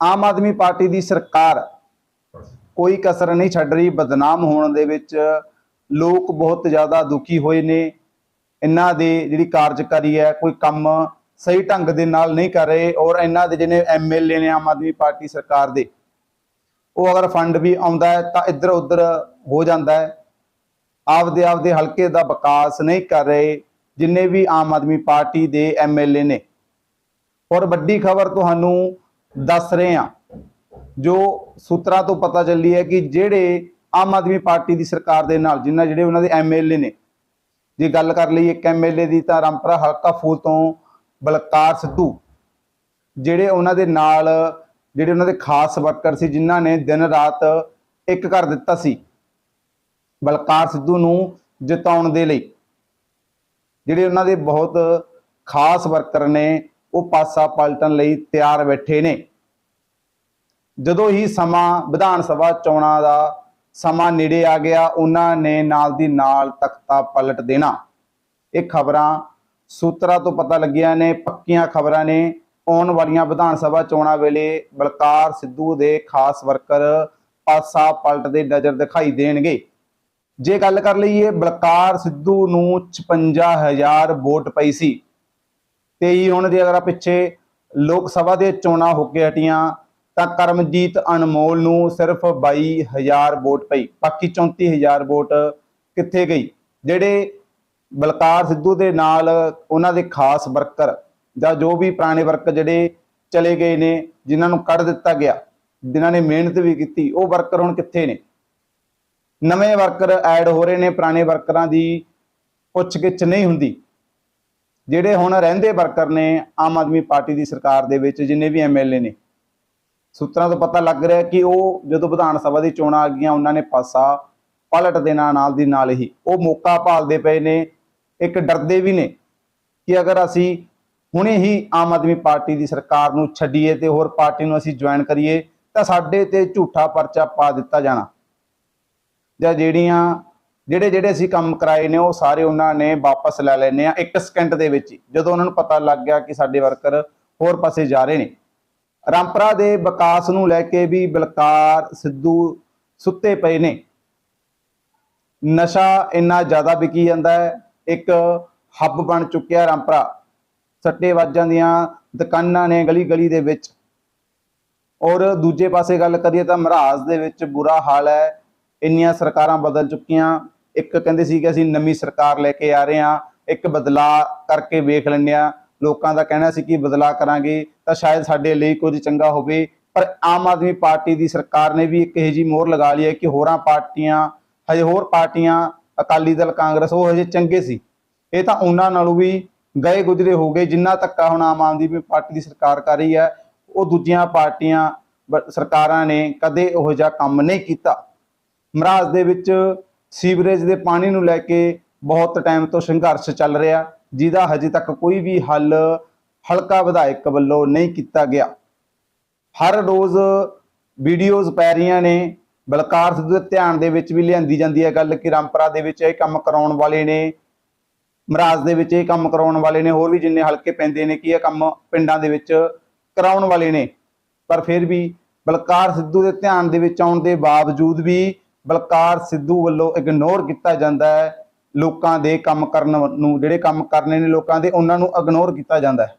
Aam Aadmi party ਦੀ ਸਰਕਾਰ ਕੋਈ ਕਸਰ ਨਹੀਂ ਛੱਡ ਰਹੀ। ਬਦਨਾਮ ਹੋਣ ਦੇ ਵਿੱਚ ਲੋਕ ਬਹੁਤ ਜ਼ਿਆਦਾ ਦੁਖੀ ਹੋਏ ਨੇ। ਇਹਨਾਂ ਦੀ ਜਿਹੜੀ ਕਾਰਜਕਾਰੀ ਹੈ, ਕੋਈ ਕੰਮ ਸਹੀ ਢੰਗ ਦੇ ਨਾਲ ਨਹੀਂ ਕਰ ਰਹੇ ਔਰ ਇਹਨਾਂ ਦੇ ਜਿਹੜੇ ਐਮਐਲਏ ਨੇ ਆਮ ਆਦਮੀ ਪਾਰਟੀ ਸਰਕਾਰ ਦੇ, ਉਹ ਅਗਰ ਫੰਡ ਵੀ ਆਉਂਦਾ ਹੈ ਤਾਂ ਇੱਧਰ ਉੱਧਰ ਹੋ ਜਾਂਦਾ ਹੈ। ਆਪਦੇ ਆਪਦੇ ਹਲਕੇ ਦਾ ਵਿਕਾਸ ਨਹੀਂ ਕਰ ਰਹੇ ਜਿੰਨੇ ਵੀ ਆਮ ਆਦਮੀ ਪਾਰਟੀ ਦੇ ਐਮਐਲਏ ਨੇ। ਔਰ ਵੱਡੀ ਖਬਰ ਤੁਹਾਨੂੰ ਦੱਸ ਰਹੇ ਹਾਂ। ਜੋ ਸੂਤਰਾਂ ਤੋਂ ਪਤਾ ਚੱਲੀ ਹੈ ਕਿ ਜਿਹੜੇ ਆਮ ਆਦਮੀ ਪਾਰਟੀ ਦੀ ਸਰਕਾਰ ਦੇ ਨਾਲ, ਜਿੰਨਾ ਜਿਹੜੇ ਉਹਨਾਂ ਦੇ ਐਮਐਲਏ ਨੇ, ਜੇ ਗੱਲ ਕਰ ਲਈ ਇੱਕ ਐਮਐਲਏ ਦੀ ਤਾਂ ਰਾਮਪੁਰਾ ਹਲਕਾ ਫੂਲ ਤੋਂ ਬਲਕਾਰ ਸਿੱਧੂ, ਜਿਹੜੇ ਉਹਨਾਂ ਦੇ ਨਾਲ, ਜਿਹੜੇ ਉਹਨਾਂ ਦੇ ਖਾਸ ਵਰਕਰ ਸੀ, ਜਿਨ੍ਹਾਂ ਨੇ ਦਿਨ ਰਾਤ ਇੱਕ ਕਰ ਦਿੱਤਾ ਸੀ, ਬਲਕਾਰ ਸਿੱਧੂ ਨੂੰ ਜਿਤਾਉਣ ਦੇ ਲਈ। ਜਿਹੜੇ ਉਹਨਾਂ ਦੇ ਬਹੁਤ ਖਾਸ ਵਰਕਰ ਨੇ, ਉਹ ਪਾਸਾ ਪਲਟਣ ਲਈ ਤਿਆਰ ਬੈਠੇ ਨੇ। ਜਦੋਂ ਹੀ ਸਮਾਂ ਵਿਧਾਨ ਸਭਾ ਚੋਣਾਂ ਦਾ ਸਮਾਂ ਨੇੜੇ ਆ ਗਿਆ, ਉਹਨਾਂ ਨੇ ਨਾਲ ਦੀ ਨਾਲ ਤਖਤਾ ਪਲਟ ਦੇਣਾ। ਇਹ ਖਬਰਾਂ ਸੂਤਰਾਂ ਤੋਂ ਪਤਾ ਲੱਗੀਆਂ ਨੇ, ਪੱਕੀਆਂ ਖਬਰਾਂ ਨੇ। ਆਉਣ ਵਾਲੀਆਂ ਵਿਧਾਨ ਸਭਾ ਚੋਣਾਂ ਵੇਲੇ ਬਲਕਾਰ ਸਿੱਧੂ ਦੇ ਖਾਸ ਵਰਕਰ ਪਾਸਾ ਪਲਟਦੇ ਨਜ਼ਰ ਦਿਖਾਈ ਦੇਣਗੇ। ਜੇ ਗੱਲ ਕਰ ਲਈਏ, ਬਲਕਾਰ ਸਿੱਧੂ ਨੂੰ 56000 ਵੋਟ ਪਈ ਸੀ। ਤੇ ਹੀ ਹੁਣ ਜੇ ਅਗਰ ਪਿੱਛੇ ਲੋਕ ਸਭਾ ਦੇ ਚੋਣਾਂ ਹੋ ਕੇ ਹਟੀਆਂ ਤਾਂ ਕਰਮਜੀਤ ਅਨਮੋਲ ਨੂੰ ਸਿਰਫ 22000 ਵੋਟ ਪਈ, ਬਾਕੀ 34000 ਵੋਟ ਕਿੱਥੇ ਗਈ? ਜਿਹੜੇ ਬਲਕਾਰ ਸਿੱਧੂ ਦੇ ਨਾਲ ਉਹਨਾਂ ਦੇ ਖਾਸ ਵਰਕਰ ਜਾਂ ਜੋ ਵੀ ਪੁਰਾਣੇ ਵਰਕਰ ਜਿਹੜੇ ਚਲੇ ਗਏ ਨੇ, ਜਿਨ੍ਹਾਂ ਨੂੰ ਕੱਢ ਦਿੱਤਾ ਗਿਆ, ਜਿਨ੍ਹਾਂ ਨੇ ਮਿਹਨਤ ਵੀ ਕੀਤੀ, ਉਹ ਵਰਕਰ ਹੁਣ ਕਿੱਥੇ ਨੇ? ਨਵੇਂ ਵਰਕਰ ਐਡ ਹੋ ਰਹੇ ਨੇ, ਪੁਰਾਣੇ ਵਰਕਰਾਂ ਦੀ ਪੁੱਛਗਿੱਛ ਨਹੀਂ ਹੁੰਦੀ। ਜਿਹੜੇ ਹੁਣ ਰਹਿੰਦੇ ਵਰਕਰ ਨੇ ਆਮ ਆਦਮੀ ਪਾਰਟੀ ਦੀ ਸਰਕਾਰ ਦੇ ਵਿੱਚ, ਜਿੰਨੇ ਵੀ ਐਮਐਲਏ ਨੇ ਸੂਤਰਾਂ ਤੋਂ ਪਤਾ ਲੱਗ ਰਿਹਾ ਕਿ ਉਹ ਜਦੋਂ ਵਿਧਾਨ ਸਭਾ ਦੀ ਚੋਣਾਂ ਆ ਗਈਆਂ, ਉਹਨਾਂ ਨੇ ਪਾਸਾ ਪਲਟ ਦੇਣਾ ਨਾਲ ਦੀ ਨਾਲ ਹੀ। ਉਹ ਮੌਕਾ ਭਾਲਦੇ ਪਏ ਨੇ, ਇੱਕ ਡਰਦੇ ਵੀ ਨੇ ਕਿ ਅਗਰ ਅਸੀਂ ਹੁਣੇ ਹੀ ਆਮ ਆਦਮੀ ਪਾਰਟੀ ਦੀ ਸਰਕਾਰ ਨੂੰ ਛੱਡੀਏ ਤੇ ਹੋਰ ਪਾਰਟੀ ਨੂੰ ਅਸੀਂ ਜੁਆਇਨ ਕਰੀਏ, ਤਾਂ ਸਾਡੇ ਤੇ ਝੂਠਾ ਪਰਚਾ ਪਾ ਦਿੱਤਾ ਜਾਣਾ। ਜਾਂ ਜਿਹੜੀਆਂ ਜਿਹੜੇ ਜਿਹੜੇ ਅਸੀਂ ਕੰਮ ਕਰਾਏ ਨੇ, ਉਹ ਸਾਰੇ ਉਹਨਾਂ ਨੇ ਵਾਪਸ ਲੈ ਲੈਣੇ ਆ ਇੱਕ ਸਕਿੰਟ ਦੇ ਵਿੱਚ ਹੀ। ਜਦੋਂ ਉਹਨਾਂ ਨੂੰ ਪਤਾ ਲੱਗ ਗਿਆ ਕਿ ਸਾਡੇ ਵਰਕਰ ਹੋਰ ਪਾਸੇ ਜਾ ਰਹੇ ਨੇ ਰਾਮਪਰਾ ਦੇ ਵਿਕਾਸ ਨੂੰ ਲੈ ਕੇ ਵੀ ਬਲਕਾਰ ਸਿੱਧੂ ਸੁੱਤੇ ਪਏ ਨੇ। ਨਸ਼ਾ ਇੰਨਾ ਜ਼ਿਆਦਾ ਵਿਕੀ ਜਾਂਦਾ ਹੈ, ਇੱਕ ਹੱਬ ਬਣ ਚੁੱਕਿਆ ਰਾਮਪਰਾ। ਸੱਟੇਬਾਜ਼ਾਂ ਦੀਆਂ ਦੁਕਾਨਾਂ ਨੇ ਗਲੀ ਗਲੀ ਦੇ ਵਿੱਚ। ਔਰ ਦੂਜੇ ਪਾਸੇ ਗੱਲ ਕਰੀਏ ਤਾਂ ਮਹਾਰਾਜ ਦੇ ਵਿੱਚ ਬੁਰਾ ਹਾਲ ਹੈ। ਇੰਨੀਆਂ ਸਰਕਾਰਾਂ ਬਦਲ ਚੁੱਕੀਆਂ। ਇੱਕ ਕਹਿੰਦੇ ਸੀ ਕਿ ਅਸੀਂ ਨਵੀਂ ਸਰਕਾਰ ਲੈ ਕੇ ਆ ਰਹੇ ਹਾਂ, ਇੱਕ ਬਦਲਾਅ ਕਰਕੇ ਵੇਖ ਲੈਂਦੇ ਹਾਂ। ਲੋਕਾਂ ਦਾ ਕਹਿਣਾ ਸੀ ਕਿ ਬਦਲਾਅ ਕਰਾਂਗੇ, ਤਾਂ ਸ਼ਾਇਦ ਸਾਡੇ ਲਈ ਕੁਝ ਚੰਗਾ ਹੋਵੇ। ਪਰ ਆਮ ਆਦਮੀ ਪਾਰਟੀ ਦੀ ਸਰਕਾਰ ਨੇ ਵੀ ਇੱਕ ਇਹੋ ਜਿਹੀ ਮੋਹਰ ਲਗਾ ਲਈ ਹੈ ਕਿ ਹੋਰਾਂ ਪਾਰਟੀਆਂ, ਹਜੇ ਹੋਰ ਪਾਰਟੀਆਂ, ਅਕਾਲੀ ਦਲ, ਕਾਂਗਰਸ, ਉਹ ਹਜੇ ਚੰਗੇ ਸੀ। ਇਹ ਤਾਂ ਉਹਨਾਂ ਨਾਲੋਂ ਵੀ ਗਏ ਗੁਜਰੇ ਹੋ ਗਏ, ਜਿੰਨਾ ਧੱਕਾ ਹੁਣ ਆਮ ਆਦਮੀ ਪਾਰਟੀ ਦੀ ਸਰਕਾਰ ਕਰ ਰਹੀ ਹੈ, ਉਹ ਦੂਜੀਆਂ ਪਾਰਟੀਆਂ ਸਰਕਾਰਾਂ ਨੇ ਕਦੇ ਉਹੋ ਜਿਹਾ ਕੰਮ ਨਹੀਂ ਕੀਤਾ। ਮਹਾਰਾਜ ਦੇ ਵਿੱਚ ਸੀਵਰੇਜ ਦੇ ਪਾਣੀ ਨੂੰ ਲੈ ਕੇ ਬਹੁਤ ਟਾਈਮ ਤੋਂ ਸੰਘਰਸ਼ ਚੱਲ ਰਿਹਾ। ਜਿਹਦਾ ਹਜੇ ਤੱਕ ਕੋਈ ਵੀ ਹੱਲ ਹਲਕਾ ਵਿਧਾਇਕ ਵੱਲੋਂ ਨਹੀਂ ਕੀਤਾ ਗਿਆ। ਹਰ ਰੋਜ਼ ਵੀਡੀਓਜ਼ ਪੈ ਰਹੀਆਂ ਨੇ। ਬਲਕਾਰ ਸਿੱਧੂ ਦੇ ਧਿਆਨ ਦੇ ਵਿੱਚ ਵੀ ਲਿਆਂਦੀ ਜਾਂਦੀ ਹੈ ਗੱਲ ਕਿ ਰਾਮਪਰਾ ਦੇ ਵਿੱਚ ਇਹ ਕੰਮ ਕਰਾਉਣ ਵਾਲੇ ਨੇ। ਮਰਾਜ ਦੇ ਵਿੱਚ ਇਹ ਕੰਮ ਕਰਾਉਣ ਵਾਲੇ ਨੇ। ਹੋਰ ਵੀ ਜਿੰਨੇ ਹਲਕੇ ਪੈਂਦੇ ਨੇ ਕਿ ਇਹ ਕੰਮ ਪਿੰਡਾਂ ਦੇ ਵਿੱਚ ਕਰਾਉਣ ਵਾਲੇ ਨੇ। ਪਰ ਫਿਰ ਵੀ ਬਲਕਾਰ ਸਿੱਧੂ ਦੇ ਧਿਆਨ ਦੇ ਵਿੱਚ ਆਉਣ ਦੇ ਬਾਵਜੂਦ ਵੀ ਬਲਕਾਰ ਸਿੱਧੂ ਵੱਲੋਂ ਇਗਨੋਰ ਕੀਤਾ ਜਾਂਦਾ ਹੈ। ਲੋਕਾਂ ਦੇ ਕੰਮ ਕਰਨ ਨੂੰ, ਜਿਹੜੇ ਕੰਮ ਕਰਨੇ ਨੇ ਲੋਕਾਂ ਦੇ, ਉਹਨਾਂ ਨੂੰ ਇਗਨੋਰ ਕੀਤਾ ਜਾਂਦਾ ਹੈ।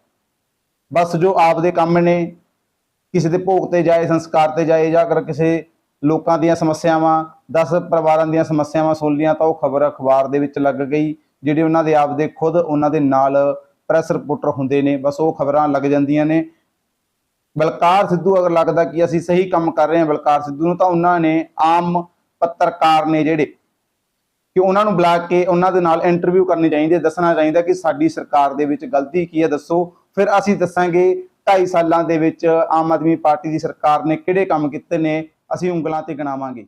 ਬਸ ਜੋ ਆਪਦੇ ਕੰਮ ਨੇ, ਕਿਸੇ ਦੇ ਭੋਗ ਤੇ ਜਾਏ, ਸੰਸਕਾਰ ਤੇ ਜਾਏ, ਜਾਂ ਅਗਰ ਕਿਸੇ ਲੋਕਾਂ ਦੀਆਂ ਸਮੱਸਿਆਵਾਂ 10 ਪਰਿਵਾਰਾਂ ਦੀਆਂ ਸਮੱਸਿਆਵਾਂ ਸੁਣ ਲੀਆਂ, ਤਾਂ ਉਹ ਖਬਰ ਅਖਬਾਰ ਦੇ ਵਿੱਚ ਲੱਗ ਗਈ, ਜਿਹੜੇ ਉਹਨਾਂ ਦੇ ਆਪਦੇ ਖੁਦ, ਉਹਨਾਂ ਦੇ ਨਾਲ ਪ੍ਰੈਸ ਰਿਪੋਰਟਰ ਹੁੰਦੇ ਨੇ, ਬਸ ਉਹ ਖਬਰਾਂ ਲੱਗ ਜਾਂਦੀਆਂ ਨੇ। ਬਲਕਾਰ ਸਿੱਧੂ ਅਗਰ ਲੱਗਦਾ ਕਿ ਅਸੀਂ ਸਹੀ ਕੰਮ ਕਰ ਰਹੇ ਹਾਂ ਬਲਕਾਰ ਸਿੱਧੂ ਨੂੰ, ਤਾਂ ਉਹਨਾਂ ਨੇ ਆਮ ਪੱਤਰਕਾਰ ਨੇ ਜਿਹੜੇ ਕਿ ਉਹਨਾਂ ਨੂੰ ਬੁਲਾ ਕੇ ਉਹਨਾਂ ਦੇ ਨਾਲ ਇੰਟਰਵਿਊ ਕਰਨੀ ਚਾਹੀਦੀ ਹੈ, ਦੱਸਣਾ ਚਾਹੀਦਾ ਕਿ ਸਾਡੀ ਸਰਕਾਰ ਦੇ ਵਿੱਚ ਗਲਤੀ ਕੀ ਹੈ, ਦੱਸੋ। ਫਿਰ ਅਸੀਂ ਦੱਸਾਂਗੇ 2.5 ਸਾਲਾਂ ਦੇ ਵਿੱਚ ਆਮ ਆਦਮੀ ਪਾਰਟੀ ਦੀ ਸਰਕਾਰ ਨੇ ਕਿਹੜੇ ਕੰਮ ਕੀਤੇ ਨੇ, ਅਸੀਂ ਉਂਗਲਾਂ ਤੇ ਗਿਣਾਵਾਂਗੇ।